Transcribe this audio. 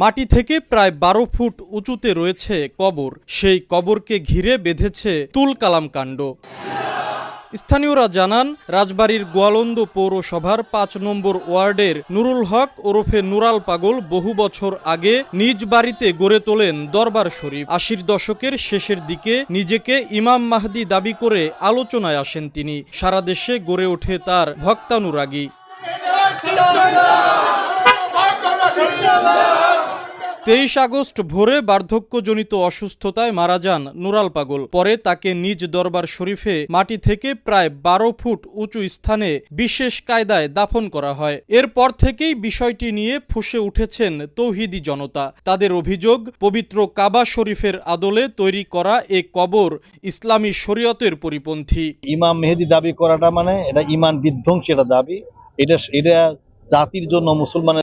মাটি থেকে প্রায় বারো ফুট উঁচুতে রয়েছে কবর। সেই কবরকে ঘিরে বেঁধেছে তুল কালাম কাণ্ড। স্থানীয়রা জানান, রাজবাড়ির গোয়ালন্দ পৌরসভার পাঁচ নম্বর ওয়ার্ডের নুরুল হক ওরফে নুরাল পাগল বহু বছর আগে নিজ বাড়িতে গড়ে তোলেন দরবার শরীফ। আশির দশকের শেষের দিকে নিজেকে ইমাম মাহদি দাবি করে আলোচনায় আসেন তিনি। সারা দেশে গড়ে ওঠে তার ভক্তানুরাগী। তেইশ আগস্ট ভোরে বার্ধক্যজনিত অসুস্থতায় মারা যান নুরাল পাগল। পরে তাকে নিজ দরবার শরীফে মাটি থেকে প্রায় বারো ফুট উঁচু স্থানে বিশেষ কায়দায় দাফন করা হয়। এরপর থেকেই বিষয়টি নিয়ে ফুসে উঠেছেন তৌহিদি জনতা। তাদের অভিযোগ, পবিত্র কাবা শরীফের আদলে তৈরি করা এ কবর ইসলামী শরীয়তের পরিপন্থী। ইমাম মেহেদি দাবি করাটা মানে এটা ইমান বিধ্বংসী এটা দাবি। এটা এটা জাতির জন্য মুসলমানের